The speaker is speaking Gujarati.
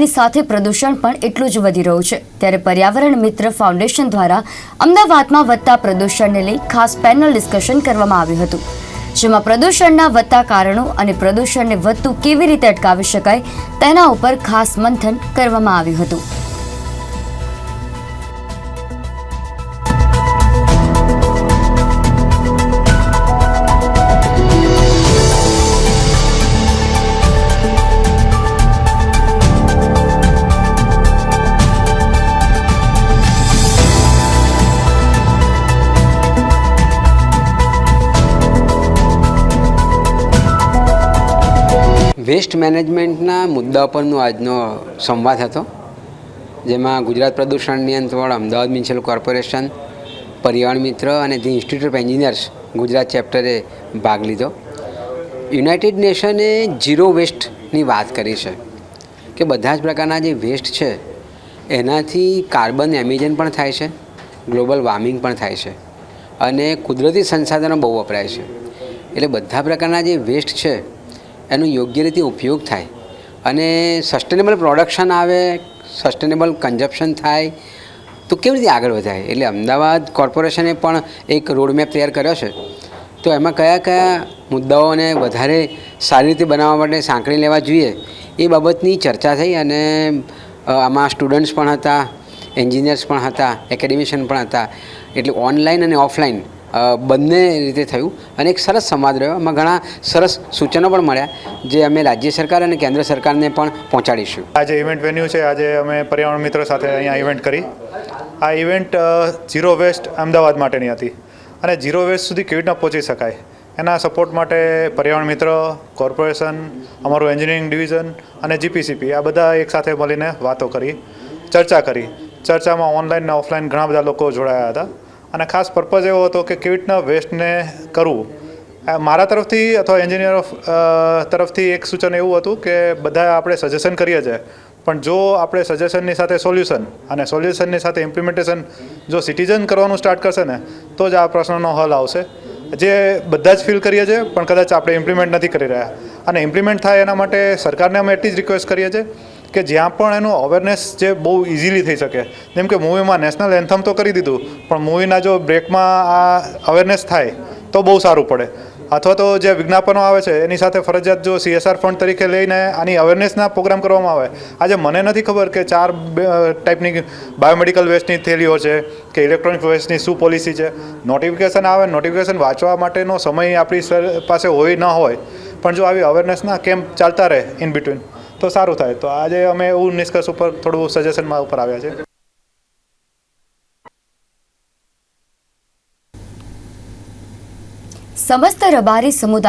ની સાથે પ્રદૂષણ પણ એટલું જ વધી રહ્યું છે. ત્યારે પર્યાવરણ મિત્ર ફાઉન્ડેશન દ્વારા અમદાવાદમાં વધતા પ્રદૂષણને લઈ ખાસ પેનલ ડિસ્કશન કરવામાં આવ્યું હતું. જેમાં પ્રદૂષણના વધતા કારણો અને પ્રદૂષણને વધતું કેવી રીતે અટકાવી શકાય તેના ઉપર ખાસ મંથન કરવામાં આવ્યું હતું. વેસ્ટ મેનેજમેન્ટના મુદ્દા પરનો આજનો સંવાદ હતો, જેમાં ગુજરાત પ્રદૂષણ નિયંત્રણ અમદાવાદ મ્યુનિસિપલ કોર્પોરેશન પર્યાવરણ મિત્ર અને the institute of engineers Gujarat ચેપ્ટરે ભાગ લીધો. યુનાઇટેડ નેશને ઝીરો વેસ્ટની વાત કરી છે, કે બધા જ પ્રકારના જે વેસ્ટ છે, એનાથી કાર્બન એમિઝન પણ થાય છે, ગ્લોબલ વોર્મિંગ પણ થાય છે, અને કુદરતી સંસાધનો બહુ વપરાય છે. એટલે બધા પ્રકારના જે વેસ્ટ છે એનો યોગ્ય રીતે ઉપયોગ થાય. અને સસ્ટેનેબલ પ્રોડક્શન આવે સસ્ટેનેબલ કન્ઝપ્શન થાય, તો કેવી રીતે આગળ વધાય? એટલે અમદાવાદ કોર્પોરેશને પણ એક રોડમેપ તૈયાર કર્યો છે. તો એમાં કયા કયા મુદ્દાઓને વધારે સારી રીતે બનાવવા માટે સાંકળી લેવા જોઈએ, એ બાબતની ચર્ચા થઈ અને આમાં સ્ટુડન્ટ્સ પણ હતા એન્જિનિયર્સ પણ હતા એકેડેમિશિયન પણ હતા. એટલે ઓનલાઈન અને ઓફલાઈન બંને રીતે થયું અને એક સરસ સંવાદ રહ્યો. એમાં ઘણા સરસ સૂચનો પણ મળ્યા જે અમે રાજ્ય સરકાર અને કેન્દ્ર સરકારને પણ પહોંચાડીશું. આજે ઇવેન્ટ વેન્યુ છે. આજે અમે પર્યાવરણ મિત્રો સાથે અહીંયા ઇવેન્ટ કરી. આ ઇવેન્ટ ઝીરો વેસ્ટ અમદાવાદ માટેની હતી. અને ઝીરો વેસ્ટ સુધી કેવી રીતના પહોંચી શકાય? એના સપોર્ટ માટે પર્યાવરણ મિત્ર કોર્પોરેશન અમારું એન્જિનિયરિંગ ડિવિઝન અને જીપીસીપી આ બધા એક સાથે મળીને વાતો કરી, ચર્ચા કરી. ચર્ચામાં ઓનલાઈન અને ઓફલાઈન ઘણા બધા લોકો જોડાયા હતા. અને ખાસ પર્પઝ એવો હતો કે કેવી રીતના વેસ્ટને કરવું. મારા તરફથી અથવા એન્જિનિયર તરફથી એક સૂચન એવું હતું કે બધા આપણે સજેશન કરીએ છીએ, પણ જો આપણે સજેશનની સાથે સોલ્યુશન અને સોલ્યુશનની સાથે ઇમ્પ્લિમેન્ટેશન જો સિટીઝન કરવાનું સ્ટાર્ટ કરશે ને, તો જ આ પ્રશ્નનો હલ આવશે. જે બધા જ ફીલ કરીએ છીએ, પણ કદાચ આપણે ઇમ્પ્લિમેન્ટ નથી કરી રહ્યા. અને ઇમ્પ્લિમેન્ટ થાય એના માટે સરકારને અમે એટલી જ રિક્વેસ્ટ કરીએ છીએ કે જ્યાં પણ એનું અવેરનેસ જે બહુ ઇઝીલી થઈ શકે. જેમ કે મૂવીમાં નેશનલ એન્થમ તો કરી દીધું, પણ મૂવીના જો બ્રેકમાં આ અવેરનેસ થાય, તો બહુ સારું પડે. અથવા તો જે વિજ્ઞાપનો આવે છે, એની સાથે ફરજિયાત જો સીએસઆર ફંડ તરીકે લઈને આની અવેરનેસના પ્રોગ્રામ કરવામાં આવે. આજે મને નથી ખબર કે ચાર ટાઈપની બાયોમેડિકલ વેસ્ટની થેલીઓ છે, કે ઇલેક્ટ્રોનિક વેસ્ટની શું પોલિસી છે. નોટિફિકેશન આવે નોટિફિકેશન વાંચવા માટેનો સમય આપણી પાસે હોય ન હોય, પણ જો આવી અવેરનેસના કેમ્પ ચાલતા રહે ઇન બિટવીન તો સારું થાય. તો આજે અમે એવું નિષ્કર્ષ ઉપર થોડું સજેશનમાં ઉપર આવ્યા છે. સમસ્ત રબારી સમુદાય